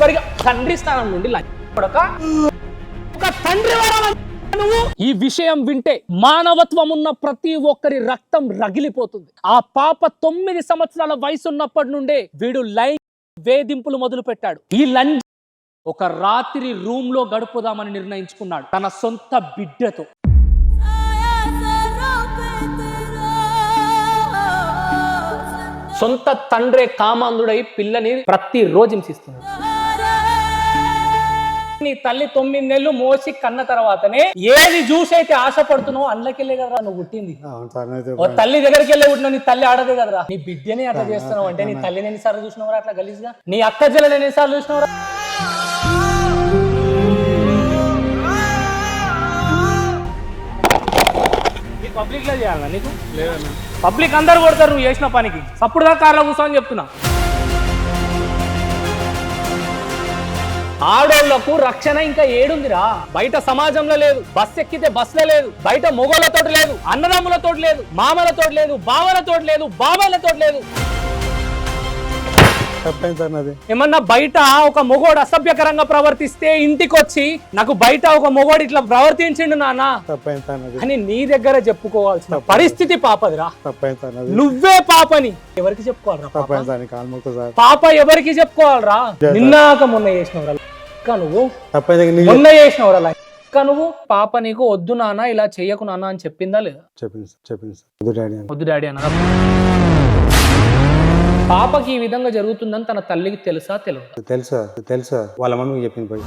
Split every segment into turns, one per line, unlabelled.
చివరిగా తండ్రి స్థానం నుండి ఒక తండ్రి నువ్వు ఈ విషయం వింటే మానవత్వం ఉన్న ప్రతి ఒక్కరి రక్తం రగిలిపోతుంది. ఆ పాప తొమ్మిది సంవత్సరాల వయసు ఉన్నప్పటి నుండే వీడు లైన్ వేధింపులు మొదలు పెట్టాడు ఈ లంచ్ ఒక రాత్రి రూమ్లో గడుపుదామని నిర్ణయించుకున్నాడు. తన సొంత బిడ్డతో. సొంత తండ్రే కామాంధుడై పిల్లని ప్రతి రోజు హింసిస్తున్నాడు. నీ తల్లి తొమ్మిది నెలలు మోసి కన్న తర్వాతనే ఏది చూసి అయితే ఆశపడుతున్నావు అందులోకెళ్ళే కదరా నువ్వు పుట్టింది. ఓ తల్లి దగ్గరికి వెళ్ళి పుట్టినావు నీ తల్లి ఆడదే కదరా. నీ బిడ్డని అట్లా చేస్తున్నావు అంటే నీ తల్లిని ఎన్నిసార్లు చూసినవరా అట్లా గలీజ్గా? నీ అక్క చెల్లెని ఎన్నిసార్లు చూసినవరా? పబ్లిక్లో చేయాలన్నా నీకు?
లేదన్నా.
పబ్లిక్ అందరు కొడతారు నువ్వు చేసిన పనికి. అప్పుడు దాకా కార్లో కూర్చోని చెప్తున్నా. ఆడోళ్ళకు రక్షణ ఇంకా ఏడుందిరా. బయట సమాజంలో లేదు బస్ ఎక్కితే బస్సులో లేదు బయట మొగోళ్ళతో లేదు అన్నదమ్ములతో లేదు మామలతో లేదు బావలతో లేదు బాబాలతో లేదు. ఏమన్నా బయట ఒక మొగోడు అసభ్యకరంగా ప్రవర్తిస్తే ఇంటికి వచ్చి నాకు బయట ఒక మొగోడు ఇట్లా ప్రవర్తించిండు నాన్న.
నాది.
అని నీ దగ్గర చెప్పుకోవాల్సిన పరిస్థితి పాపదిరా. నువ్వే పాపని. ఎవరికి చెప్పుకోవాలరా పాప? ఎవరికి చెప్పుకోవాలరా? నిన్నాక మొన్న చేసినవరా? నువ్వు మొన్న చేసినవరా ఇంకా నువ్వు పాప నీకు వద్దు నాన్న ఇలా చెయ్యకు నాన్న అని చెప్పిందా లేదా?
చెప్పింది సార్ చెప్పింది సార్. వద్దు డాడీ అని.
వద్దు డాడీ పాపకి ఈ విధంగా జరుగుతుందని తన తల్లికి తెలుసా తెలియదు
తెలుసు తెలుసు? వాళ్ళ మమ్మీకి చెప్పింది పోయి.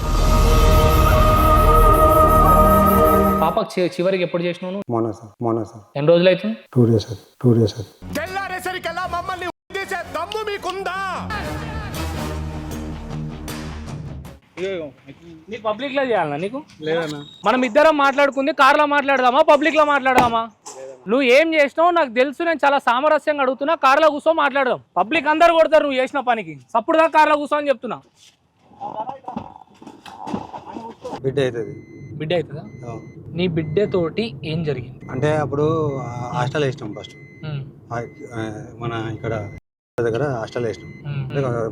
పాపకి చి- చివరికి ఎప్పుడు చేసినావు నువ్వు?
మొన్న సార్ మొన్న సార్.
ఎన్ని రోజులు అవుతుంది?
Two days sir two days sir.
తెల్లారేసరికల్లా మమ్మల్ని ఉద్దేశే దమ్ము మీకుందా?
నీకు పబ్లిక్లో చేయాలన్నా నీకు?
లేదన్నా.
మనం ఇద్దరం మాట్లాడుకుంది కార్లో మాట్లాడదామా పబ్లిక్లో మాట్లాడదామా? నువ్వు ఏం చేసినావు నాకు తెలుసు నేను చాలా సామరస్యంగా అడుగుతున్నా కార్లో కూర్చో మాట్లాడదాం. పబ్లిక్ అందరు కొడతారు నువ్వు చేసిన పనికి. అప్పుడు దాకా కార్లో కూర్చో అని చెప్తున్నా.
బిడ్డ అవుతుంది.
బిడ్డ అవుతుందా? నీ బిడ్డతోటి ఏం జరిగింది?
అంటే అప్పుడు హాస్టల్ వేసినాం ఫస్ట్. మన ఇక్కడ దగ్గర హాస్టల్ వేసినాం.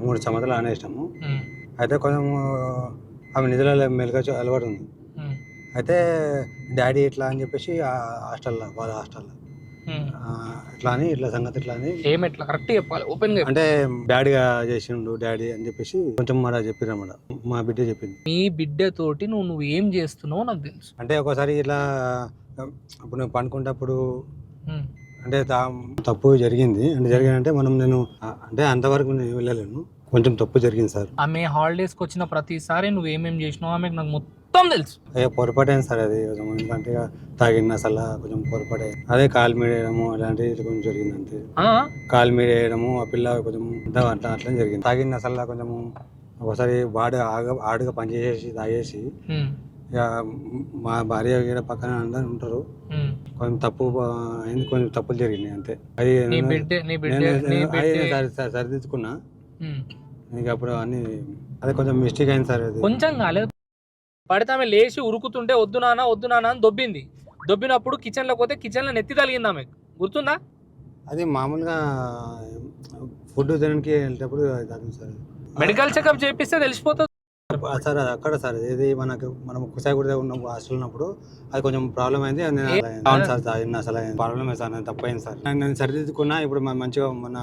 మూడు సంవత్సరాలు ఆనే వేసినాము.
ఉమ్,
అయితే కొంచెం ఆమె నిధుల మెలుగా అలవాటు ఉంది. అయితే డాడీ ఇట్లా అని చెప్పేసి హాస్టల్లో వాళ్ళ హాస్టల్లో. ఇట్లా అని ఇట్లా సంగతి ఇట్లా అని.
కరెక్ట్ చెప్పాలి ఓపెన్గా
అంటే డాడీగా చేసిండు డాడీ అని చెప్పేసి కొంచెం మాట చెప్పిరన్నమాట మా బిడ్డ చెప్పింది.
నీ బిడ్డతోటి నువ్వు నువ్వు ఏం చేస్తున్నావు నాకు తెలుసు.
అంటే ఒకసారి ఇట్లా ఇప్పుడు నేను పండుకుంటప్పుడు అంటే తప్పు జరిగింది. అంటే జరిగిందంటే మనం నేను అంటే అంతవరకు నేను వెళ్ళలేను. కొంచెం తప్పు జరిగింది సార్.
ఆమె హాలిడేస్కి వచ్చిన ప్రతిసారి నువ్వు ఏమేం చేసినావు ఆమెకు నాకు మొత్తం తెలుసు.
అయ్యా పొరపాటైంది సార్ అది. కొంచెం ఎందుకంటే ఇక తాగిన అసలు కొంచెం పొరపాటే. అదే కాలు మీద వేయడము అలాంటివి కొంచెం జరిగింది అంతే.
ఆ?
కాలు మీద వేయడము ఆ పిల్ల కొంచెం అట్లా అట్లా జరిగింది. తాగిన అసలు కొంచెం ఒకసారి వాడు ఆగ ఆడుగా పనిచేసేసి తాగేసి ఇక మా భార్య గీడ పక్కన అందరు ఉంటారు. కొంచెం తప్పు ఆ, అయింది కొంచెం తప్పులు జరిగినాయి అంతే. అది
నీ
నేను-
బిడ్డ నీ బిడ్డ
నేను-
నీ
నేను- అది
బిడ్డ.
నేను సరి- సరి- సరిదిద్దుకున్నా. ఇక అప్పుడు అన్ని అదే కొంచెం మిస్టేక్ అయింది సార్ అది.
కొంచెం కాలేదు పడితే లేచి ఉరుకుతుంటే వద్దు నాన్న వద్దు నాన్న అని దొబ్బింది. దొబ్బినప్పుడు కిచెన్లో పోతే కిచెన్లో నెత్తి తగిలింది ఆమె. గుర్తుందా?
అది మామూలుగా ఫుడ్ తినడానికి వెళ్ళేటప్పుడు తగ్గింది సార్
మెడికల్ చెకప్ చేపిస్తే తెలిసిపోతుంది.
సార్ అది అక్కడ సార్ ఇది మనకు మనం కుసాయిగూడ ఉన్న హాస్టల్ ఉన్నప్పుడు అది కొంచెం ప్రాబ్లం అయింది నేను అవును. సార్ అసలు ప్రాబ్లం సార్ నేను తప్పైంది సార్. నేను- నేను సరిదిద్దుకున్నా ఇప్పుడు మంచిగా మన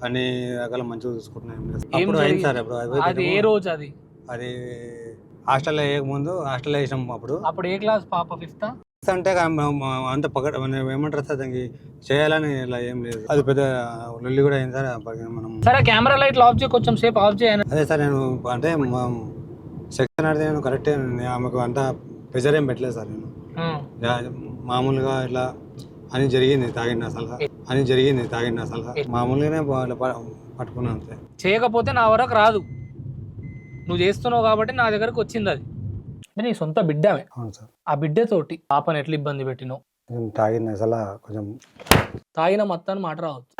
అన్ని రకాల మంచిగా అప్పుడు అది
ఏ రోజు అది?
అది హాస్టల్లో వేయక ముందు హాస్టల్లో వేసినాం అప్పుడు.
అప్పుడు ఏ క్లాస్ పాప? ఫిఫ్త్?
అంటే అంత పగ మనం ఏమంటారు సార్ దానికి? చేయాలని ఇలా ఏం లేదు. అది పెద్ద లొల్లి కూడా అయింది సార్. మనం
సరే కెమెరా లైట్లు ఆఫ్ చేయి కొంచెం సేపు ఆఫ్ చేయను
అదే సార్ నేను అంటే సెక్షన్ ఆడితే నేను కరెక్టే ఆమెకు అంత ప్రెజర్ ఏం పెట్టలేదు సార్ నేను. మామూలుగా ఇట్లా అని జరిగింది తాగిన అసలు అని జరిగింది తాగిన అసలు మామూలుగానే పట్టుకున్నాను అంతే.
చేయకపోతే నా వరకు రాదు. నువ్వు చేస్తున్నావు కాబట్టి నా దగ్గరకు వచ్చింది అది. అంటే నీ సొంత బిడ్డ ఆమె.
అవును సార్.
ఆ బిడ్డతోటి పాపను ఎట్లా ఇబ్బంది పెట్టినావు?
నేను తాగిన అసలు కొంచెం
తాగిన మొత్తాన్ని మాట రావచ్చు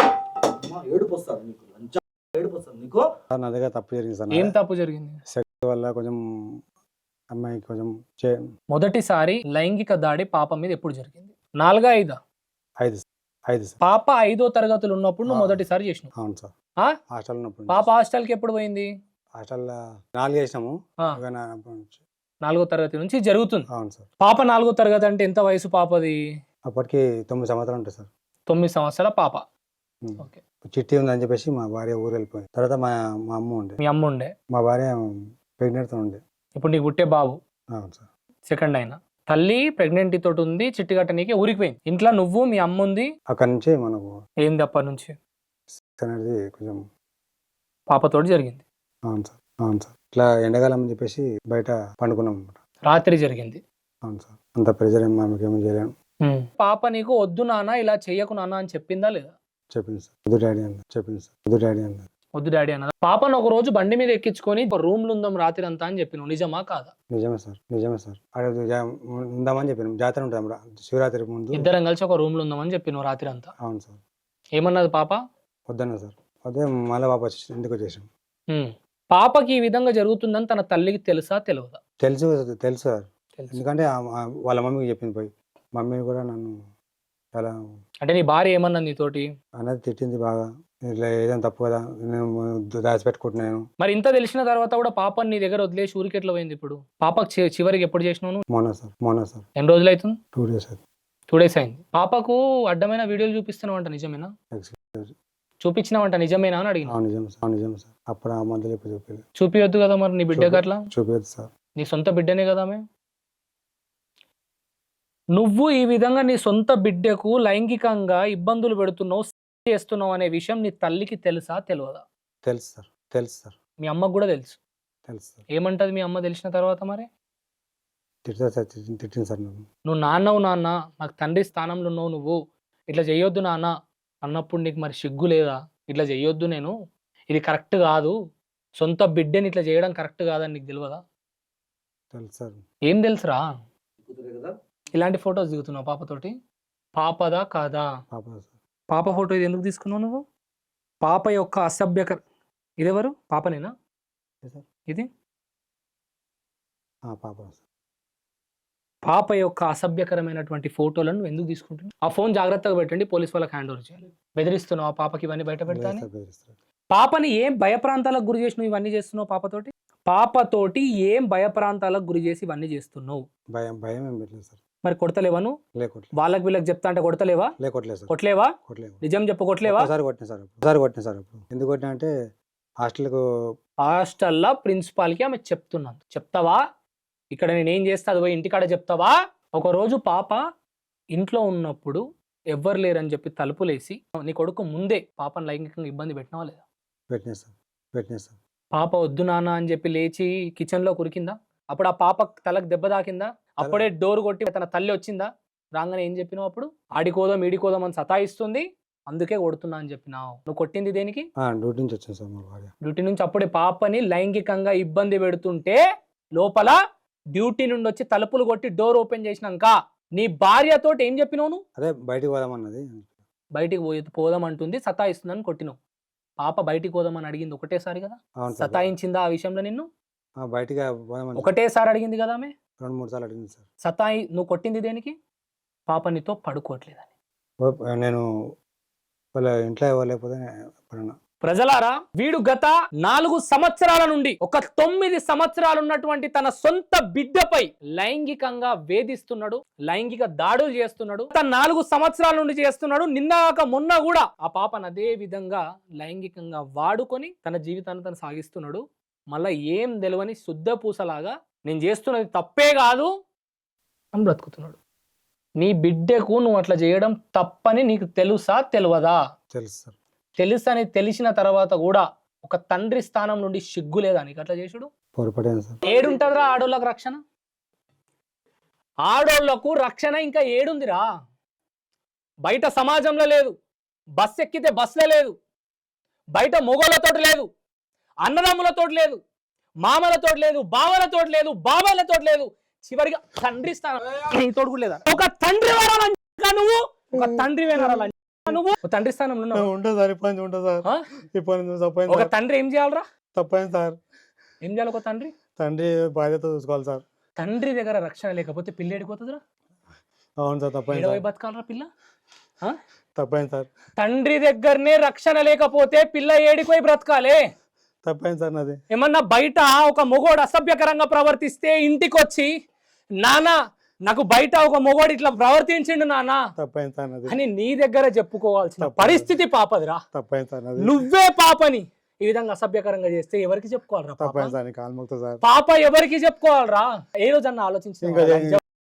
నా దగ్గర తప్పు జరిగింది సార్
ఏం తప్పు జరిగింది?
సెక్స్ వల్ల కొంచెం అమ్మాయికి కొంచెం చే
మొదటిసారి లైంగిక దాడి పాప మీద ఎప్పుడు జరిగింది? నాలుగా ఐదా
ఐదు ఐదు సార్.
పాప ఐదో తరగతులు ఉన్నప్పుడు నువ్వు. మొదటిసారి చేసినావు.
అవును సార్.
ఆ?
హాస్టల్ ఉన్నప్పుడు
పాప హాస్టల్కి ఎప్పుడు పోయింది?
హాస్టల్లో నాలుగు వేసినాము
ఆ.
ఇక నా అప్పటి నుంచి.
నాలుగో తరగతి నుంచి జరుగుతుంది.
అవును సార్.
పాప నాలుగో తరగతి అంటే ఎంత వయసు పాపది?
అప్పటికి తొమ్మిది సంవత్సరాలు ఉంటుంది సార్.
తొమ్మిది సంవత్సరాల పాప.
ఉమ్.
ఓకే.
చిట్టి ఉందని చెప్పేసి మా భార్య ఊరు వెళ్ళిపోయింది. తర్వాత మా మా అమ్మ ఉండే.
మీ అమ్మ ఉండే.
మా భార్య ప్రెగ్నెంట్తో ఉండే.
ఇప్పుడు నీకు పుట్టే బాబు.
అవును సార్.
సెకండ్ అయినా తల్లి ప్రెగ్నెంట్ తోటి ఉంది చిట్టి కట్టనీకి ఊరికి పోయింది. ఇంట్లో నువ్వు మీ అమ్మ ఉంది?
అక్కడి నుంచి మనకు
ఏంది అప్పటి నుంచి?
sex అనేది కొంచెం
పాపతోటి జరిగింది.
అవును సార్ అవును సార్. ఇట్లా ఎండాకాలం అని చెప్పేసి బయట పండుకున్నాం అనమాట
రాత్రి జరిగింది.
అవును సార్ అంత ప్రెజర్ ఏం మాకు ఏమీ చేయలేము.
పాప నీకు వద్దు నాన్న ఇలా చెయ్యకు నాన్న అని చెప్పిందా లేదా?
చెప్పింది సార్. వద్దు డాడీ అన్న చెప్పింది సార్. వద్దు డాడీ అన్న.
వద్దు డాడీ అన్నదా. పాపను ఒక రోజు బండి మీద ఎక్కించుకొని రూమ్లో ఉందాం రాత్రి అంతా అని చెప్పిన నిజమా కాదా?
నిజమే సార్ నిజమే సార్. జా- ఉందామని చెప్పినాం. జాతర ఉంటుంది శివరాత్రి ముందు.
ఇద్దరం కలిసి ఒక రూమ్లో ఉందామని చెప్పిన రాత్రి అంతా
అవును సార్.
ఏమన్నది పాప?
వద్దన్న సార్. అదే మళ్ళీ పాప వచ్చేసాం.
ఉమ్. పాపకి ఈ విధంగా జరుగుతుందని తన తల్లికి తెలుసా తెలియదా
తెలుసు తెలుసు సార్.
తెలుసు.
ఎందుకంటే వాళ్ళ మమ్మీకి చెప్పింది పోయి. మమ్మీ కూడా నన్ను చాలా
అంటే నీ భార్య ఏమన్నది నీతోటి?
అనేది తిట్టింది బాగా. ఇట్లా ఏదైనా తప్పు కదా నేను దాచిపెట్టుకుంటున్నాను.
మరి ఇంత తెలిసిన తర్వాత కూడా పాపని నీ దగ్గర వదిలేసి ఊరికి ఎట్లా పోయింది ఇప్పుడు? పాపకు చి- చివరికి ఎప్పుడు చేసినావు నువ్వు?
మోనా సార్ మోనా సార్.
ఎన్ని రోజులు అవుతుంది?
టూ డేస్ అది
టూ డేస్ అయింది. పాపకు అడ్డమైన వీడియోలు చూపిస్తున్నావంట నిజమేనా?
Excuse.
చూపించినావంట నిజమేనా అని అడిగిన?
నిజం సార్ నిజం సార్. అప్పుడు ఆ మధ్యలో ఇప్పుడు చూపించలేదు
చూపియొద్దు కదా మరి నీ బిడ్డకి అట్లా?
చూపించదు సార్
నీ సొంత బిడ్డనే కదా ఆమె? నువ్వు ఈ విధంగా నీ సొంత బిడ్డకు లైంగికంగా ఇబ్బందులు పెడుతున్నావు చేస్తున్నావు అనే విషయం నీ తల్లికి తెలుసా తెలియదా
తెలుసు సార్ తెలుసు సార్.
మీ అమ్మకు కూడా తెలుసు?
తెలుసు సార్.
ఏమంటది మీ అమ్మ తెలిసిన తర్వాత మరి?
సార్ తిట్టింది సార్ నన్ను.
నువ్వు నాన్నవు నాన్న నాకు తండ్రి స్థానంలో ఉన్నావు నువ్వు. ఇట్లా చెయ్యొద్దు నాన్న అన్నప్పుడు నీకు మరి సిగ్గు లేదా? ఇట్లా చెయ్యొద్దు నేను. ఇది కరెక్ట్ కాదు. సొంత బిడ్డని ఇట్లా చేయడం కరెక్ట్ కాదని నీకు తెలియదా
తెలుసు సార్.
ఏం తెలుసురా?
కూతురే కదా?
ఇలాంటి ఫొటోస్ దిగుతున్నావు పాపతోటి? పాపదా కాదా?
పాప
ఫోటో ఇది ఎందుకు తీసుకున్నావు నువ్వు? పాప యొక్క అసభ్యకర ఇదెవరు? పాపనేనా? ఇది?
పాప
యొక్క అసభ్యకరమైనటువంటి ఫోటోలను నువ్వు ఎందుకు తీసుకుంటున్నావు? ఆ ఫోన్ జాగ్రత్తగా పెట్టండి పోలీస్ వాళ్ళకి హ్యాండ్ ఓవర్ చేయాలి. బెదిరిస్తున్నావు ఆ పాపకి ఇవన్నీ బయట పెడతాను. పాపని ఏం భయప్రాంతాలకు గురి చేసి నువ్వు ఇవన్నీ చేస్తున్నావు పాపతోటి? పాపతోటి ఏం భయప్రాంతాలకు గురి చేసి ఇవన్నీ చేస్తున్నావు?
భయం భయం ఏం పెట్టలేదు సార్.
మరి కొడతలేవా నువ్వు వాళ్ళకి వీళ్ళకి చెప్తా అంటే కొడతలేవా?
లేకొట్లేదు సార్.
కొట్లేవా
కొట్టలేదు
నిజం చెప్పు
ఒకసారి కొట్టిన సార్ ఒకసారి కొట్టిన సార్ ఎందుకు కొట్టినా అంటే హాస్టల్కు
హాస్టల్లో ప్రిన్సిపాల్కి ఆమె చెప్తున్నాను. చెప్తావా? ఇక్కడ నేను ఏం చేస్తా? అది పోయి ఇంటికాడ చెప్తావా? ఒక రోజు పాప ఇంట్లో ఉన్నప్పుడు ఎవ్వరు లేరని చెప్పి తలుపులేసి నీ కొడుకు ముందే పాపను లైంగికంగా ఇబ్బంది పెట్టినావా లేదా? పాప వద్దు నాన్న అని చెప్పి లేచి కిచెన్లో కురికిందా? అప్పుడు ఆ పాప తలకు దెబ్బ తాకిందా? అప్పుడే డోర్ కొట్టి తన తల్లి వచ్చిందా? రాగానే ఏం చెప్పినావు అప్పుడు? ఆడికోదాం ఈడికోదాం అని సతాయిస్తుంది. అందుకే కొడుతున్నా అని చెప్పినావు. నువ్వు కొట్టింది దేనికి?
డ్యూటీ నుంచి వచ్చింది సార్ మా భార్య.
డ్యూటీ నుంచి అప్పుడే పాపని లైంగికంగా ఇబ్బంది పెడుతుంటే లోపల డ్యూటీ నుండి వచ్చి తలుపులు కొట్టి డోర్ ఓపెన్ చేసినాక నీ భార్యతో ఏం చెప్పినావు నువ్వు?
అదే బయటికి పోదామన్నది.
బయటికి పోయి పోదాం అంటుంది సతాయిస్తుందని కొట్టినావు. పాప బయటికి పోదామని అడిగింది ఒకటేసారి కదా? సతాయించిందా ఆ విషయంలో నిన్ను?
బయటికి
ఒకటేసారి అడిగింది కదా ఆమె?
రెండు మూడు సార్లు అడిగింది సార్.
సతాయి నువ్వు కొట్టింది దేనికి? పాప నీతో పడుకోవట్లేదని.
నేను వాళ్ళ ఇంట్లో ఇవ్వలేకపోతే ఎప్పుడన్నా.
ప్రజలారా వీడు గత నాలుగు సంవత్సరాల నుండి ఒక తొమ్మిది సంవత్సరాలు ఉన్నటువంటి తన సొంత బిడ్డపై లైంగికంగా వేధిస్తున్నాడు లైంగిక దాడులు చేస్తున్నాడు గత నాలుగు సంవత్సరాల నుండి చేస్తున్నాడు. నిన్నాక మొన్న కూడా ఆ పాపను అదే విధంగా లైంగికంగా వాడుకొని తన జీవితాన్ని తను సాగిస్తున్నాడు. మళ్ళా ఏం తెలియని శుద్ధ పూసలాగా నేను చేస్తున్నది తప్పే కాదు. అని బ్రతుకుతున్నాడు. నీ బిడ్డకు నువ్వు అట్లా చేయడం తప్పని నీకు తెలుసా తెలియదా
తెలుసు సార్.
తెలుసని తెలిసిన తర్వాత కూడా ఒక తండ్రి స్థానం నుండి సిగ్గు లేదా? నీకు అట్లా చేసుడు?
పొరపడాను సార్.
ఏడుంటదిరా ఆడోళ్ళకు రక్షణ? ఆడోళ్ళకు రక్షణ ఇంకా ఏడుందిరా. బయట సమాజంలో లేదు. బస్ ఎక్కితే బస్సులో లేదు. బయట మొగోళ్ళతో లేదు. అన్నదమ్ములతో లేదు. మామలతో లేదు బావలతో లేదు బాబాలతో లేదు. చివరిగా తండ్రి స్థానం. నీతోడు కూడా లేదా? ఒక తండ్రి నువ్వు. ఒక తండ్రి నువ్వు? తండ్రి స్థానంలో ఉన్నావా?
ఉంటుంది సార్ సార్. తప్పైంది
ఒక తండ్రి ఏం చేయాలరా?
తప్పైంది సార్.
ఏం చేయాలి ఒక తండ్రి?
తండ్రి బాధ్యత చూసుకోవాలి సార్.
తండ్రి దగ్గర రక్షణ లేకపోతే పిల్ల ఏడిపోతుందిరా?
అవును సార్ తప్పైంది
బతకాలరా పిల్ల?
తప్పైంది సార్.
తండ్రి దగ్గరనే రక్షణ లేకపోతే పిల్ల ఏడిపోయి బ్రతకాలే.
తప్పైంది సార్ నాది.
ఏమన్నా బయట ఒక మొగోడు అసభ్యకరంగా ప్రవర్తిస్తే ఇంటికి వచ్చి నానా నాకు బయట ఒక మొగోడు ఇట్లా ప్రవర్తించిండు నానా.
తప్పైంది సార్ నాది.
అని నీ దగ్గర చెప్పుకోవాల్సిన. పరిస్థితి పాపదిరా.
తప్పైంది సార్ నాది.
నువ్వే పాపని ఈ విధంగా అసభ్యకరంగా చేస్తే ఎవరికి చెప్పుకోవాలరా పాప?
తప్పైంది సార్ కాలు మొక్తా సార్.
పాప ఎవరికి చెప్పుకోవాలరా? ఏ రోజన్నా ఆలోచించిన
ఇంకా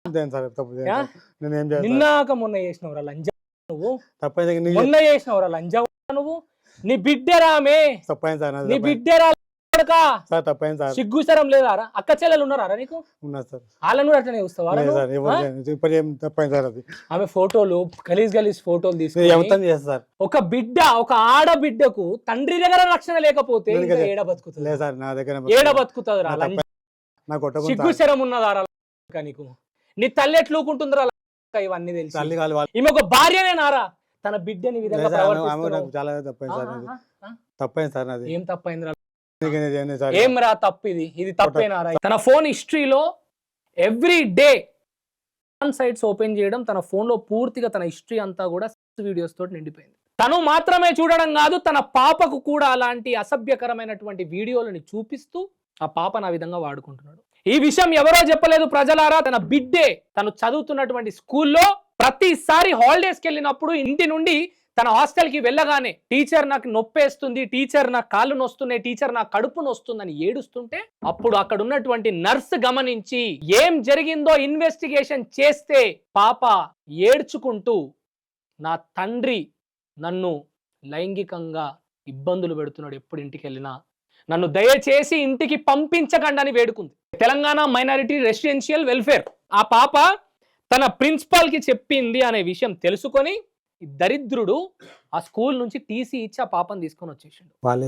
దేని సార్ తప్పు దేని
యా?
సార్? నేను ఏం చేయాలి సార్?
నిన్నాక మొన్న చేసినవరా లంజ నువ్వు?
తప్పైంది
మొన్న చేసినవరా లంజ నువ్వు? నీ బిడ్డరామే
తప్పైంది సార్
నీ. బిడ్డరా?
సార్ తప్పైంది సార్.
సిగ్గుసరం లేదారా? అక్క చెల్లెలు ఉన్నారా నీకు?
ఉన్నా సార్.
వాళ్ళని కూడా అట్లనే చూస్తావా
లేదు తప్పైంది సార్ అది.
ఆమె ఫోటోలు గలీజ్ గలీజ్ ఫోటోలు తీసుకొని
సార్.
ఒక బిడ్డ ఒక ఆడబిడ్డకు తండ్రి దగ్గర రక్షణ లేకపోతే ఏడ బతుకుతుంది?
లేదు సార్ నా దగ్గర
ఏడ బతుకుతుంది? రా?
నా తప్ప- నాకు కొట్టకుండా
సిగ్గు శరం ఉన్నదారా నీకు. నీ తల్లి ఎట్లూకుంటుందిరా లంక ఇవన్నీ తెలిసి. ఈమె ఒక భార్యనే నారా? తన బిడ్డని ఈ విధంగా
లేదు సార్, ఆమె- ఆమె
ప్రవర్తిస్తున్నావు.
నాకు చాలా తప్పైంది సార్ నాది.
ఆ, ఆ, ఆ.
తప్పైంది సార్ నాది.
ఏం తప్పైందిరా
సార్?
రా తప్పు ఇది? ఇది తప్పేనారా తన ఫోన్ హిస్టరీలో ఎవ్రీ డే సైట్స్ ఓపెన్ చేయడం తన ఫోన్లో పూర్తిగా తన హిస్టరీ అంతా కూడా వీడియోస్ తోటి నిండిపోయింది. తను మాత్రమే చూడడం కాదు తన పాపకు కూడా అలాంటి అసభ్యకరమైనటువంటి వీడియోలని చూపిస్తూ ఆ పాపను ఆ విధంగా వాడుకుంటున్నాడు. ఈ విషయం ఎవరో చెప్పలేదు ప్రజలారా. తన బిడ్డే తను చదువుతున్నటువంటి స్కూల్లో ప్రతిసారి హాలిడేస్కి వెళ్ళినప్పుడు ఇంటి నుండి తన హాస్టల్కి వెళ్ళగానే టీచర్ నాకు నొప్పేస్తుంది టీచర్ నా కాళ్ళు నొస్తున్నాయి టీచర్ నా కడుపు నొస్తుందని ఏడుస్తుంటే అప్పుడు అక్కడ ఉన్నటువంటి నర్స్ గమనించి ఏం జరిగిందో ఇన్వెస్టిగేషన్ చేస్తే పాప ఏడ్చుకుంటూ నా తండ్రి నన్ను లైంగికంగా ఇబ్బందులు పెడుతున్నాడు ఎప్పుడు ఇంటికి వెళ్ళినా. నన్ను దయచేసి ఇంటికి పంపించకండి అని వేడుకుంది. Telangana minority residential welfare. ఆ పాప తన ప్రిన్సిపాల్కి చెప్పింది అనే విషయం తెలుసుకొని దరిద్రుడు ఆ స్కూల్ నుంచి టీసీ ఇచ్చి ఆ పాపను తీసుకొని వచ్చేసిండు.
వాళ్ళే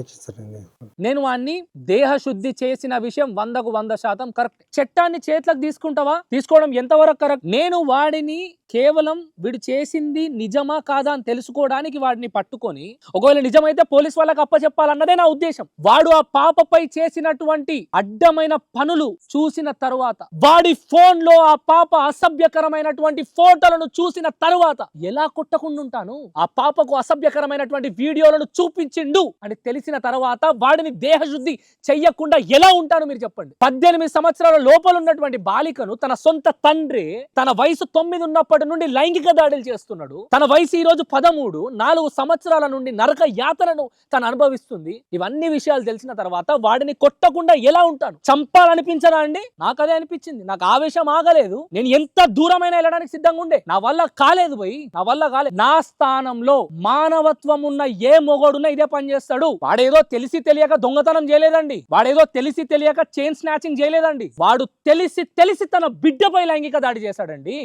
నేను వాడిని దేహ శుద్ధి చేసిన విషయం వందకు వంద శాతం కరెక్ట్. చట్టాన్ని చేతులకు తీసుకుంటావా? తీసుకోవడం ఎంతవరకు కరెక్ట్? నేను వాడిని కేవలం వీడు చేసింది నిజమా కాదా అని తెలుసుకోవడానికి వాడిని పట్టుకొని ఒకవేళ నిజమైతే పోలీస్ వాళ్ళకి అప్పచెప్పాలన్నదే నా ఉద్దేశం. వాడు ఆ పాపపై చేసినటువంటి అడ్డమైన పనులు చూసిన తరువాత వాడి ఫోన్లో ఆ పాప అసభ్యకరమైనటువంటి ఫోటోలను చూసిన తరువాత ఎలా కొట్టకుండా ఉంటాను? ఆ పాపకు అసభ్యకరమైనటువంటి వీడియోలను చూపించిండు అని తెలిసిన తర్వాత వాడిని దేహశుద్ధి చెయ్యకుండా ఎలా ఉంటాను మీరు చెప్పండి. పద్దెనిమిది సంవత్సరాల లోపల ఉన్నటువంటి బాలికను తన సొంత తండ్రి తన వయసు తొమ్మిది ఉన్నప్పటి నుండి లైంగిక దాడులు చేస్తున్నాడు. తన వయసు ఈ రోజు పదమూడు నాలుగు సంవత్సరాల నుండి నరక యాతనను తను అనుభవిస్తుంది. ఇవన్నీ విషయాలు తెలిసిన తర్వాత వాడిని కొట్టకుండా ఎలా ఉంటాను? చంపాలనిపించదా అండి? నాకు అదే అనిపించింది. నాకు ఆవేశం ఆగలేదు. నేను ఎంత దూరమైనా వెళ్ళడానికి సిద్ధంగా ఉండే. నా వల్ల కాలేదు పోయి నా వల్ల కాలేదు నా స్థానంలో మా మానవత్వం ఉన్న ఏ మొగోడున్నా ఇదే పని చేస్తాడు. వాడేదో తెలిసి తెలియక దొంగతనం చేయలేదండి. వాడేదో తెలిసి తెలియక చైన్ స్నాచింగ్ చేయలేదండి. వాడు తెలిసి తెలిసి తన బిడ్డపై లైంగిక దాడి చేశాడండి.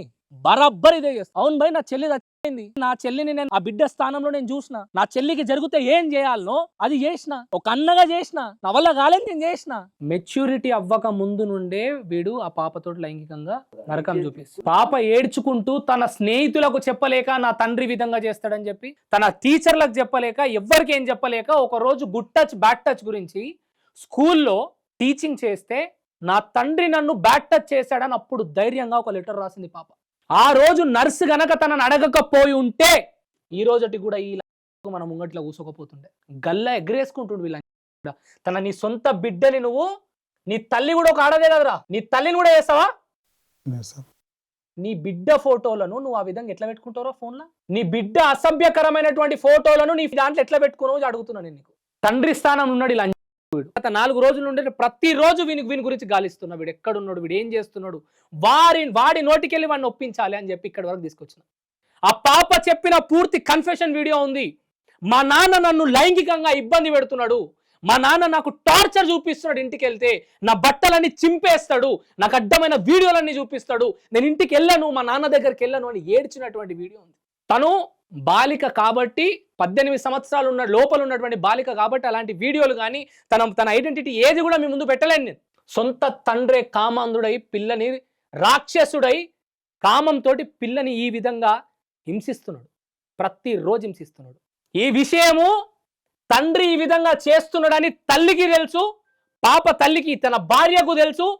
బరాబ్బర్ ఇదే చేస్తా. అవును భయ్ నా చెల్లి చచ్చిపోయింది నా చెల్లిని నేను ఆ బిడ్డ స్థానంలో నేను చూసిన. నా చెల్లికి జరిగితే ఏం చేయాలనో అది చేసిన. ఒక అన్నగా చేసిన. నా వల్ల కాలేదు నేను చేసిన. మెచ్యూరిటీ అవ్వక ముందు నుండే వీడు ఆ పాపతో లైంగికంగా నరకం చూపిస్తుంది పాప ఏడ్చుకుంటూ తన స్నేహితులకు చెప్పలేక నా తండ్రి విధంగా చేస్తాడని చెప్పి తన టీచర్లకు చెప్పలేక ఎవ్వరికి ఏం చెప్పలేక ఒక రోజు గుడ్ టచ్ బ్యాడ్ టచ్ గురించి స్కూల్లో టీచింగ్ చేస్తే నా తండ్రి నన్ను బ్యాడ్ టచ్ చేశాడని అప్పుడు ధైర్యంగా ఒక లెటర్ రాసింది పాప. ఆ రోజు నర్సు గనక తనని అడగకపోయి ఉంటే ఈ రోజుటి కూడా ఈ మన ముంగట్లో కూసోకపోతుండే. గల్లా ఎగరేసుకుంటుండు వీళ్ళ కూడా. తన నీ సొంత బిడ్డని నువ్వు నీ తల్లి కూడా ఒక ఆడదే కదరా? నీ తల్లిని కూడా
సార్.
నీ బిడ్డ ఫోటోలను నువ్వు ఆ విధంగా ఎట్లా పెట్టుకుంటారో ఫోన్లో? నీ బిడ్డ అసభ్యకరమైనటువంటి ఫోటోలను నీ దాంట్లో ఎట్లా పెట్టుకున్నావు అడుగుతున్నాను నేను నీకు. తండ్రి స్థానం ఉన్నాడు ఇలా వీడు. గత నాలుగు రోజుల నుండి ప్రతిరోజు వీని వీని గురించి గాలిస్తున్నా. వీడు ఎక్కడున్నాడు? వీడు ఏం చేస్తున్నాడు? వారి వాడి నోటికెళ్ళి వాడిని ఒప్పించాలి అని చెప్పి ఇక్కడి వరకు తీసుకొచ్చిన. ఆ పాప చెప్పిన పూర్తి కన్ఫెషన్ వీడియో ఉంది. మా నాన్న నన్ను లైంగికంగా ఇబ్బంది పెడుతున్నాడు. మా నాన్న నాకు టార్చర్ చూపిస్తున్నాడు ఇంటికి వెళ్తే నా బట్టలన్నీ చింపేస్తాడు. నాకు అడ్డమైన వీడియోలన్నీ చూపిస్తాడు. నేను ఇంటికి వెళ్ళను మా నాన్న దగ్గరికి వెళ్ళను అని ఏడ్చినటువంటి వీడియో ఉంది. తను బాలిక కాబట్టి పద్దెనిమిది సంవత్సరాలు ఉన్న లోపల ఉన్నటువంటి బాలిక కాబట్టి అలాంటి వీడియోలు కానీ తన తన ఐడెంటిటీ ఏది కూడా మీ ముందు పెట్టలేను నేను. సొంత తండ్రే కామాంధుడై పిల్లని రాక్షసుడై కామంతో పిల్లని ఈ విధంగా హింసిస్తున్నాడు. ప్రతిరోజు హింసిస్తున్నాడు. ఈ విషయము తండ్రి ఈ విధంగా చేస్తున్నాడని తల్లికి తెలుసు పాప తల్లికి తన భార్యకు తెలుసు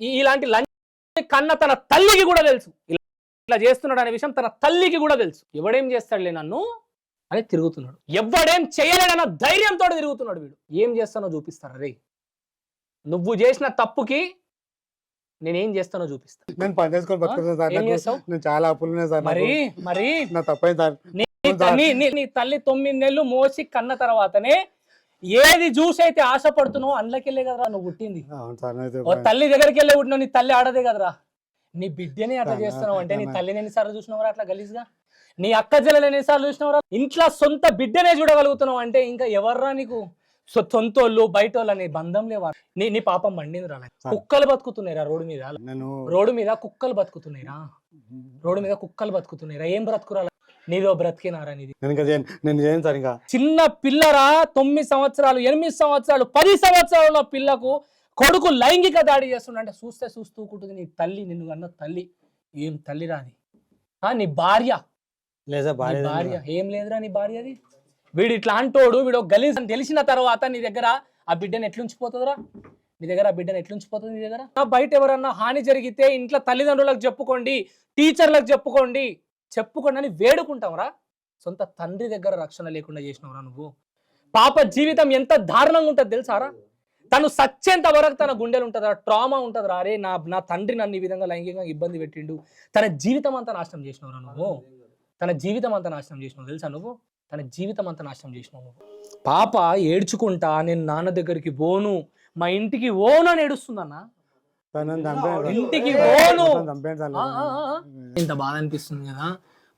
ఈ- ఇలాంటి లంచ కన్న తన తల్లికి కూడా తెలుసు. ఇలా ఇట్లా చేస్తున్నాడు అనే విషయం తన తల్లికి కూడా తెలుసు. ఎవడేం చేస్తాడులే నన్ను? అని తిరుగుతున్నాడు. ఎవ్వడేం చేయలేడన్న ధైర్యంతో తిరుగుతున్నాడు వీడు. ఏం చేస్తానో చూపిస్తారా? రే నువ్వు చేసిన తప్పుకి నేనేం చేస్తానో చూపిస్తా.
నేను పని చేసుకొని బతుకుతాను సార్
ఏం
నాకు-
చేస్తావు?
నేను చాలా అప్పులు ఉన్నాయి సార్
మరి
నాకు.
మరి
నా తప్పైంది సార్.
నీ నీ- నీ- నీ తల్లి తొమ్మిది నెలలు మోసి కన్న తర్వాతనే ఏది చూసి అయితే ఆశపడుతున్నావు అందులోకెళ్ళే కదరా నువ్వు పుట్టింది. తల్లి దగ్గరికి వెళ్ళే పుట్టినావు నీ తల్లి ఆడదే కదరా. నీ బిడ్డని అట్లా చేస్తున్నావు అంటే నీ. తల్లిని ఎన్నిసార్లు చూసినవరా అట్లా గలీజ్గా? నీ అక్క చెల్లెలు ఎన్నిసార్లు చూసినవరా? ఇంట్లో సొంత బిడ్డనే చూడగలుగుతున్నావు అంటే ఇంకా ఎవర్రా నీకు? సొ- సొంతోళ్ళు బయట వాళ్ళు అనే బంధం లేవా? నీ నీ పాపం మండింది రా కుక్కలు బతుకుతున్నాయిరా రోడ్డు మీద? రోడ్డు మీద కుక్కలు బతుకుతున్నాయిరా? రోడ్డు మీద కుక్కలు బతుకుతున్నాయిరా? ఏం బ్రతుకురా నీదో బ్రతికినారా నీది?
నేను సార్ ఇంకా.
చిన్న పిల్లరా తొమ్మిది సంవత్సరాలు ఎనిమిది సంవత్సరాలు పది సంవత్సరాల పిల్లకు కొడుకు లైంగిక దాడి చేస్తుండ అంటే చూస్తే చూస్తూ కూటుంది నీ తల్లి నిన్ను అన్న తల్లి. ఏం తల్లి రాని నీ భార్య.
లేదా భార్య
ఏం లేదురా నీ భార్యది వీడు ఇట్లా అంటోడు వీడు గలీజ్ అని తెలిసిన తర్వాత నీ దగ్గర ఆ బిడ్డను ఎట్లుంచిపోతుందిరా? నీ దగ్గర ఆ బిడ్డను ఎట్లుంచిపోతుంది నీ దగ్గర? బయట ఎవరన్నా హాని జరిగితే ఇంట్లో తల్లిదండ్రులకు చెప్పుకోండి టీచర్లకు చెప్పుకోండి చెప్పుకోండి అని వేడుకుంటాంరా? సొంత తండ్రి దగ్గర రక్షణ లేకుండా చేసినవరా నువ్వు. పాప జీవితం ఎంత దారుణంగా ఉంటుంది తెలుసారా? తను సచ్చేంత వరకు తన గుండెలు ఉంటుందా ట్రామా ఉంటుందిరా. అరే నా నా తండ్రి నన్ను ఈ విధంగా లైంగికంగా ఇబ్బంది పెట్టిండు. తన జీవితం అంతా నాశనం చేసినవరా నువ్వు. తన జీవితం అంతా నాశనం చేసినావు తెలుసా నువ్వు? తన జీవితం అంతా నాశనం చేసినావు నువ్వు. పాప ఏడ్చుకుంటా నేను నాన్న దగ్గరికి పోను మా ఇంటికి ఓను అని ఏడుస్తుందన్న. ఇంటికి పోను. ఇంత బాధ అనిపిస్తుంది కదా?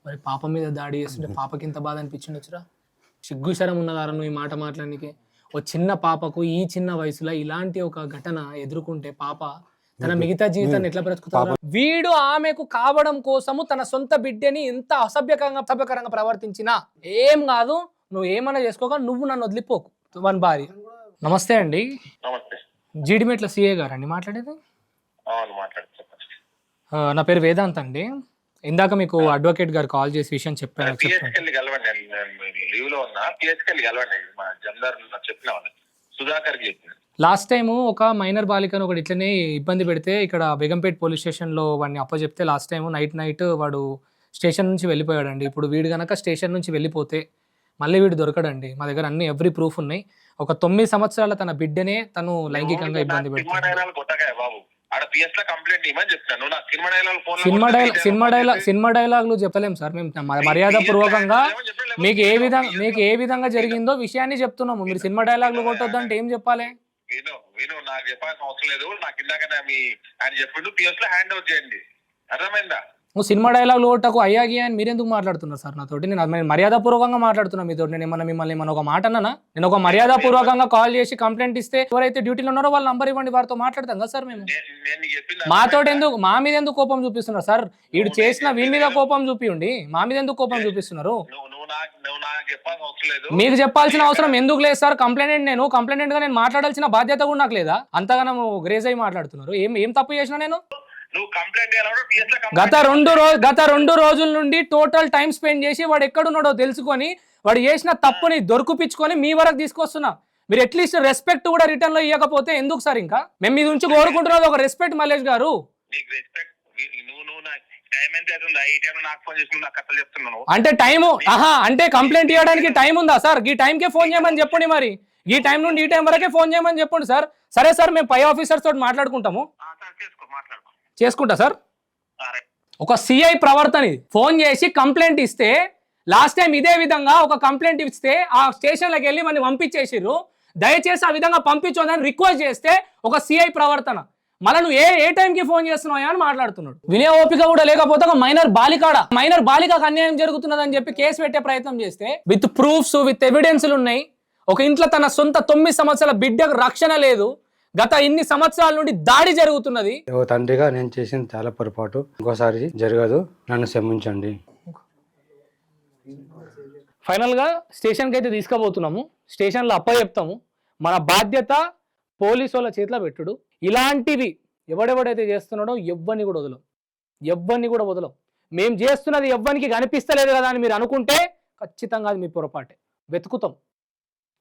మరి పాప మీద దాడి చేస్తుంటే పాపకి ఇంత బాధ అనిపించిండొచ్చురా? సిగ్గు శరం ఉన్నదారా నువ్వు ఈ మాట మాట్లాడడానికి ఓ చిన్న పాపకు ఈ చిన్న వయసులో ఇలాంటి ఒక ఘటన ఎదుర్కొంటే పాప తన మిగతా జీవితాన్ని ఎట్లా బ్రతుకుతారు? వీడు ఆమెకు కావడం కోసము తన సొంత బిడ్డని ఎంత అసభ్యకంగా అసభ్యకరంగా ప్రవర్తించినా ఏం కాదు నువ్వు ఏమైనా చేసుకోక నువ్వు నన్ను వదిలిపోకు. వన్ భార్య. నమస్తే అండి.
నమస్తే.
జీడిమెట్ల సిఏ గారండి మాట్లాడేది?
అవును మాట్లాడు చెప్పండి.
ఆ, నా పేరు వేదాంత్ అండి. ఇందాక మీకు అడ్వకేట్ గారు కాల్ చేసి విషయం చెప్పండి.
చెప్పిన వాళ్ళకి సుధాకర్ చెప్పిన.
లాస్ట్ టైం ఒక మైనర్ బాలికను ఒకటి ఇట్లనే ఇబ్బంది పెడితే ఇక్కడ బేగంపేట్ పోలీస్ స్టేషన్లో వాడిని అప్పచెప్తే లాస్ట్ టైం నైట్ నైట్ వాడు స్టేషన్ నుంచి వెళ్ళిపోయాడండి. ఇప్పుడు వీడు గనక స్టేషన్ నుంచి వెళ్ళిపోతే మళ్ళీ వీడు దొరకడండి. మా దగ్గర అన్ని ఎవ్రీ ప్రూఫ్ ఉన్నాయి. ఒక తొమ్మిది సంవత్సరాల తన బిడ్డనే తను లైంగికంగా ఇబ్బంది
నాకు cinema dialogue
cinema dialogue cinema dialogue cinema డైలాగులు చెప్పలేం సార్. మేము మర్యాద పూర్వకంగా మీకు ఏ విధంగా మీకు ఏ విధంగా జరిగిందో విషయాన్ని చెప్తున్నాము. మీరు సినిమా డైలాగులు కొట్టొద్దంటే ఏం చెప్పాలి?
విను విను నాకు చెప్పాల్సిన అవసరం లేదు. నాకు ఇందాక మీ ఆయన చెప్పిండు. పిఎస్లో హ్యాండ్ ఓవర్ చేయండి. అర్థమైందా?
నువ్వు సినిమా డైలాగులు కొట్టకు. అయ్యాగి అని మీరు ఎందుకు మాట్లాడుతున్నారు సార్ నాతోటి? నేను నేను మర్యాదపూర్వకంగా మాట్లాడుతున్నా మీతో నేను ఏమన్నా మిమ్మల్ని ఏమన్నా ఒక మాట అన్నానా? నేను ఒక మర్యాదపూర్వకంగా కాల్ చేసి కంప్లైంట్ ఇస్తే ఎవరైతే డ్యూటీలో ఉన్నారో వాళ్ళ నంబర్ ఇవ్వండి. వారితో మాట్లాడతాం కదా సార్ మేము.
అర్థమైందా?
ఎందుకు? మా మీద ఎందుకు కోపం చూపిస్తున్నారు సార్? వీడు చేసిన వీడి మీద కోపం చూపియండి. మా మీద ఎందుకు కోపం చూపిస్తున్నారు? మీకు చెప్పాల్సిన అవసరం ఎందుకు లేదు సార్? కంప్లైంట్ నేను కంప్లైంట్గా నేను మాట్లాడాల్సిన బాధ్యత కూడా నాకు లేదా? అంతగా గ్రేజ్ అయి మాట్లాడుతున్నారు. ఏం ఏం తప్పు చేసినా నేను? గత రెండు రోజు గత రెండు రోజుల నుండి టోటల్ టైం స్పెండ్ చేసి వాడు ఎక్కడున్నాడో తెలుసుకొని వాడు చేసిన తప్పుని దొరికిపించుకొని మీ వరకు తీసుకొస్తున్నా. మీరు అట్లీస్ట్ రెస్పెక్ట్ కూడా రిటర్న్లో ఇవ్వకపోతే ఎందుకు సార్ ఇంకా? మేము మీ నుంచి కోరుకుంటున్నది ఒక రెస్పెక్ట్ మల్లేష్ గారు
నీకు రెస్పెక్ట్ నువ్వు నువ్వు నాకు టైం ఎంత అవుతుందా? ఈ టైంలో నాకు ఫోన్ చేసి నాకు కథలు చెప్తున్నాను
అంటే టైము? ఆహా అంటే కంప్లైంట్ ఇవ్వడానికి టైం ఉందా సార్? ఈ టైంకే ఫోన్ చేయమని చెప్పండి మరి. ఈ టైం నుండి ఈ టైం వరకే ఫోన్ చేయమని చెప్పండి సార్. సరే సార్ మేము పై ఆఫీసర్స్ తోటి మాట్లాడుకుంటాము. చేసుకుంటా సార్. ఒక సిఐ ప్రవర్తన ఇది. ఫోన్ చేసి కంప్లైంట్ ఇస్తే లాస్ట్ టైం ఇదే విధంగా ఒక కంప్లైంట్ ఇస్తే ఆ స్టేషన్లకు వెళ్ళి మనం పంపించేసిర్రు. దయచేసి ఆ విధంగా పంపించొద్దని రిక్వెస్ట్ చేస్తే ఒక సిఐ ప్రవర్తన. మళ్ళీ నువ్వు ఏ ఏ టైంకి ఫోన్ చేస్తున్నావు అని మాట్లాడుతున్నాడు. వినే ఓపిక కూడా లేకపోతే ఒక మైనర్ బాలికాడ? మైనర్ బాలికకు అన్యాయం జరుగుతున్నదని చెప్పి కేసు పెట్టే ప్రయత్నం చేస్తే విత్ ప్రూఫ్స్ విత్ ఎవిడెన్స్లు ఉన్నాయి ఒక ఇంట్లో తన సొంత తొమ్మిది సంవత్సరాల బిడ్డకు రక్షణ లేదు గత ఇన్ని సంవత్సరాల నుండి దాడి జరుగుతున్నది.
ఓ తండ్రిగా నేను చేసిన చాలా పొరపాటు. ఇంకోసారి జరగదు నన్ను క్షమించండి.
ఫైనల్గా స్టేషన్కి అయితే తీసుకుపోతున్నాము. స్టేషన్లో అప్పచెప్తాము. మన బాధ్యత పోలీసు వాళ్ళ చేతిలో పెట్టుడు. ఇలాంటివి ఎవడెవడైతే చేస్తున్నాడో ఎవ్వరిని కూడా వదలం ఎవ్వరిని కూడా వదలం మేము చేస్తున్నది ఎవ్వరికి కనిపిస్తలేదు కదా అని మీరు అనుకుంటే ఖచ్చితంగా అది మీ పొరపాటే. వెతుకుతాం.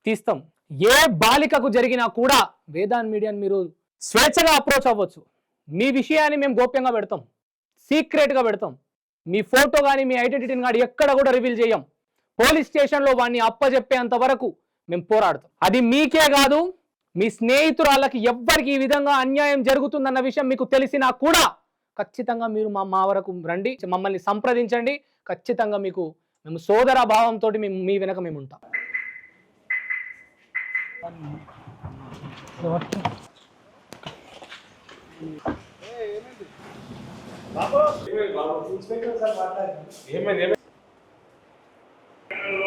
తీస్తాం. ఏ బాలికకు జరిగినా కూడా వేదాన్ మీడియాని మీరు స్వేచ్ఛగా అప్రోచ్ అవ్వచ్చు. మీ విషయాన్ని మేము గోప్యంగా పెడతాం. సీక్రెట్గా పెడతాం. మీ ఫోటో కానీ మీ ఐడెంటిటీని కానీ ఎక్కడ కూడా రివీల్ చేయం. పోలీస్ స్టేషన్లో వాడిని అప్పజెప్పేంత వరకు మేము పోరాడుతాం. అది మీకే కాదు మీ స్నేహితురాళ్ళకి ఎవ్వరికి ఈ విధంగా అన్యాయం జరుగుతుందన్న విషయం మీకు తెలిసినా కూడా ఖచ్చితంగా మీరు మా మా వరకు రండి మమ్మల్ని సంప్రదించండి. ఖచ్చితంగా మీకు మేము సోదర భావంతో మేము మీ వెనక మేము ఉంటాం.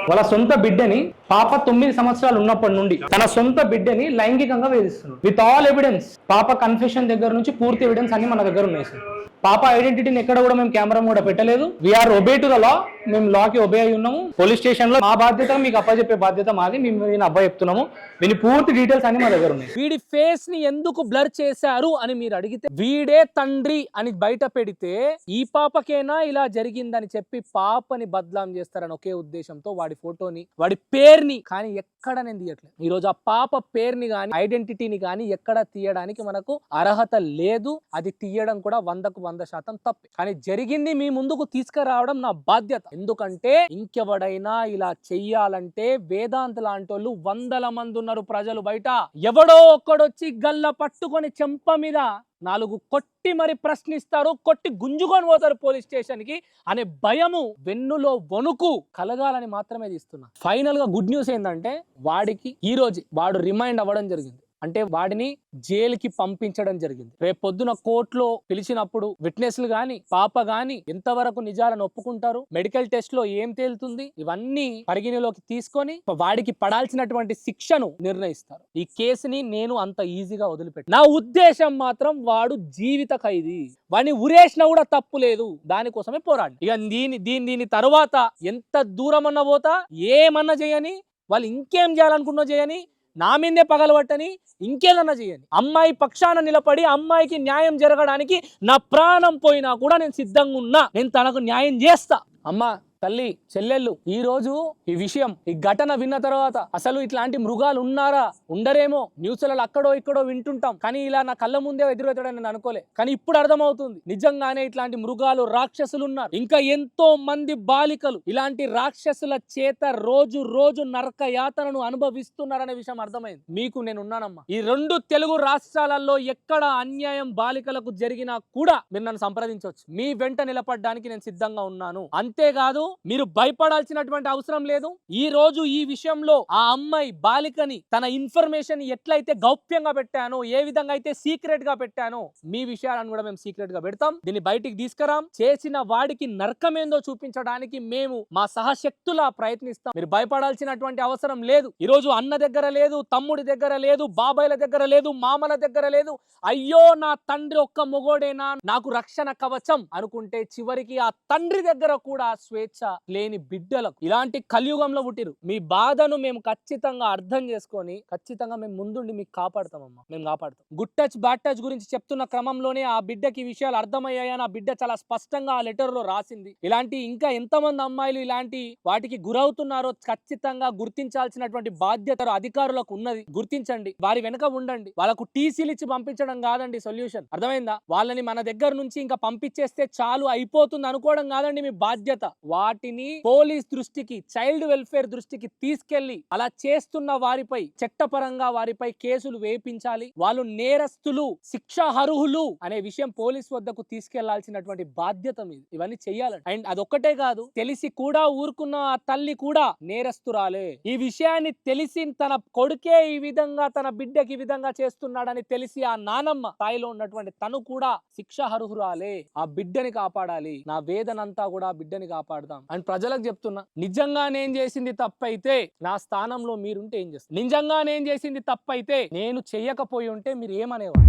వాళ్ళ సొంత బిడ్డని పాప తొమ్మిది సంవత్సరాలు ఉన్నప్పటి నుండి తన సొంత బిడ్డని లైంగికంగా వేధిస్తున్నాడు. విత్ ఆల్ ఎవిడెన్స్ పాప కన్ఫెషన్ దగ్గర నుంచి పూర్తి ఎవిడెన్స్ అన్ని మన దగ్గర ఉన్నాయి సార్ పాప ఐడెంటిటీని ఎక్కడ కూడా మేము కెమెరా కూడా పెట్టలేదు. We are obey to the law లాకి obey అయి ఉన్నాము. పోలీస్ స్టేషన్లో మా బాధ్యత మీకు అప్పచెప్పే బాధ్యత మాది. మేము నేను అబ్బాయి చెప్తున్నాము. దీని పూర్తి డీటెయిల్స్ అన్ని మా దగ్గర ఉన్నాయి. వీడి ఫేస్ని ఎందుకు బ్లర్ చేశారు అని మీరు అడిగితే వీడే తండ్రి అని బయట పెడితే ఈ పాపకేనా ఇలా జరిగిందని చెప్పి పాపని బద్లాం చేస్తారని ఒకే ఉద్దేశంతో వాడి ఫోటోని వాడి పేరుని కానీ ఎక్కడ నేను తీయట్లేదు. ఈ రోజు ఆ పాప పేరుని కానీ ఐడెంటిటీని కానీ ఎక్కడ తీయడానికి మనకు అర్హత లేదు. అది తీయడం కూడా వందకు వంద శాతం తప్పే. కానీ జరిగింది మీ ముందుకు తీసుకురావడం నా బాధ్యత. ఎందుకంటే ఇంకెవడైనా ఇలా చెయ్యాలంటే వేదాంత లాంటి వాళ్ళు వందల మంది ఉన్నారు ప్రజలు బయట. ఎవడో ఒక్కడొచ్చి గల్ల పట్టుకొని చెంప మీద నాలుగు కొట్టి మరి ప్రశ్నిస్తారు కొట్టి గుంజుకొని పోతారు పోలీస్ స్టేషన్కి అనే భయము వెన్నులో వణుకు కలగాలని మాత్రమే తీస్తున్నా. ఫైనల్గా గుడ్ న్యూస్ ఏంటంటే వాడికి ఈ రోజు వాడు రిమైండ్ అవ్వడం జరిగింది. అంటే వాడిని జైలుకి పంపించడం జరిగింది. రేపు పొద్దున కోర్టులో పిలిచినప్పుడు విట్నెస్లు గాని పాప గాని ఎంతవరకు నిజాలను ఒప్పుకుంటారు మెడికల్ టెస్ట్లో ఏం తేలుతుంది ఇవన్నీ పరిగణలోకి తీసుకొని వాడికి పడాల్సినటువంటి శిక్షను నిర్ణయిస్తారు. ఈ కేసుని నేను అంత ఈజీగా వదిలిపెట్టి నా ఉద్దేశం మాత్రం వాడు జీవిత ఖైదీ. వాడిని ఉరేసినా కూడా తప్పు లేదు. దానికోసమే పోరాడి. ఇక దీని దీని దీని తర్వాత ఎంత దూరం అన్న పోతా ఏమన్నా చేయని వాళ్ళు ఇంకేం చేయాలనుకున్నా చేయని నా మీదే పగలబట్టని ఇంకేదన్నా చేయని అమ్మాయి పక్షాన నిలబడి అమ్మాయికి న్యాయం జరగడానికి నా ప్రాణం పోయినా కూడా నేను సిద్ధంగా ఉన్నా నేను తనకు న్యాయం చేస్తా. అమ్మ తల్లి చెల్లెళ్ళు ఈ రోజు ఈ విషయం ఈ ఘటన విన్న తర్వాత అసలు ఇట్లాంటి మృగాలు ఉన్నారా ఉండరేమో. న్యూస్లలో అక్కడో ఇక్కడో వింటుంటాం. కానీ ఇలా నా కళ్ళ ముందే ఎదురవుతాడని నేను అనుకోలే. కానీ ఇప్పుడు అర్థమవుతుంది. నిజంగానే ఇట్లాంటి మృగాలు రాక్షసులు ఉన్నారు ఇంకా ఎంతో మంది బాలికలు ఇలాంటి రాక్షసుల చేత రోజు రోజు నరక యాతనను అనుభవిస్తున్నారనే విషయం అర్థమైంది. మీకు నేను ఉన్నానమ్మా. ఈ రెండు తెలుగు రాష్ట్రాలలో ఎక్కడ అన్యాయం బాలికలకు జరిగినా కూడా మీరు నన్ను సంప్రదించవచ్చు. మీ వెంట నిలబడడానికి నేను సిద్ధంగా ఉన్నాను. అంతేకాదు మీరు భయపడాల్సినటువంటి అవసరం లేదు. ఈ రోజు ఈ విషయంలో ఆ అమ్మాయి బాలికని తన ఇన్ఫర్మేషన్ ఎట్లయితే గౌప్యంగా పెట్టానో ఏ విధంగా అయితే సీక్రెట్గా పెట్టానో మీ విషయాలను కూడా మేము సీక్రెట్గా పెడతాం. దీన్ని బయటికి తీసుకురాం. చేసిన వాడికి నరకమేందో చూపించడానికి మేము మా సహశక్తులా ప్రయత్నిస్తాం. మీరు భయపడాల్సినటువంటి అవసరం లేదు. ఈ రోజు అన్న దగ్గర లేదు తమ్ముడి దగ్గర లేదు బాబాయ్ల దగ్గర లేదు మామల దగ్గర లేదు. అయ్యో నా తండ్రి ఒక్క మొగోడేనా? నాకు రక్షణ కవచం అనుకుంటే చివరికి ఆ తండ్రి దగ్గర కూడా స్వేచ్ఛ లేని బిడ్డలకు ఇలాంటి కలియుగంలో పుట్టిరు. మీ బాధను మేము ఖచ్చితంగా అర్థం చేసుకొని ఖచ్చితంగా మేము ముందుండి మీకు కాపాడతామమ్మా. మేము కాపాడుతాం. గుడ్ టచ్ బ్యాడ్ టచ్ గురించి చెప్తున్న క్రమంలోనే ఆ బిడ్డకి విషయాలు అర్థమయ్యాయని ఆ బిడ్డ చాలా స్పష్టంగా ఆ లెటర్లో రాసింది. ఇలాంటి ఇంకా ఎంతమంది అమ్మాయిలు ఇలాంటి వాటికి గురవుతున్నారో ఖచ్చితంగా గుర్తించాల్సినటువంటి బాధ్యత అధికారులకు ఉన్నది. గుర్తించండి. వారి వెనక ఉండండి. వాళ్ళకు టీసీలు ఇచ్చి పంపించడం కాదండి సొల్యూషన్. అర్థమైందా? వాళ్ళని మన దగ్గర నుంచి ఇంకా పంపించేస్తే చాలు అయిపోతుంది అనుకోవడం కాదండి మీ బాధ్యత. వాటిని పోలీస్ దృష్టికి చైల్డ్ వెల్ఫేర్ దృష్టికి తీసుకెళ్ళి అలా చేస్తున్న వారిపై చట్టపరంగా వారిపై కేసులు వేపించాలి. వాళ్ళు నేరస్తులు శిక్షార్హులు అనే విషయం పోలీస్ వద్దకు తీసుకెళ్ళాల్సినటువంటి బాధ్యత మీద. ఇవన్నీ చెయ్యాలండి. అండ్ అదొక్కటే కాదు తెలిసి కూడా ఊరుకున్న ఆ తల్లి కూడా నేరస్తురాలే. ఈ విషయాన్ని తెలిసి తన కొడుకే ఈ విధంగా తన బిడ్డకి ఈ విధంగా చేస్తున్నాడని తెలిసి ఆ నానమ్మ స్థాయిలో ఉన్నటువంటి తను కూడా శిక్షార్హురాలే. ఆ బిడ్డని కాపాడాలి. నా వేదనంతా కూడా బిడ్డ విద్యని కాపాడదాం. అని ప్రజలకు చెప్తున్నా నిజంగా నేను చేసింది తప్పైతే నా స్థానంలో మీరుంటే ఏం చేస్తారు? నిజంగా నేను చేసింది తప్పైతే నేను చేయకపోయి ఉంటే మీరు ఏమనేవారు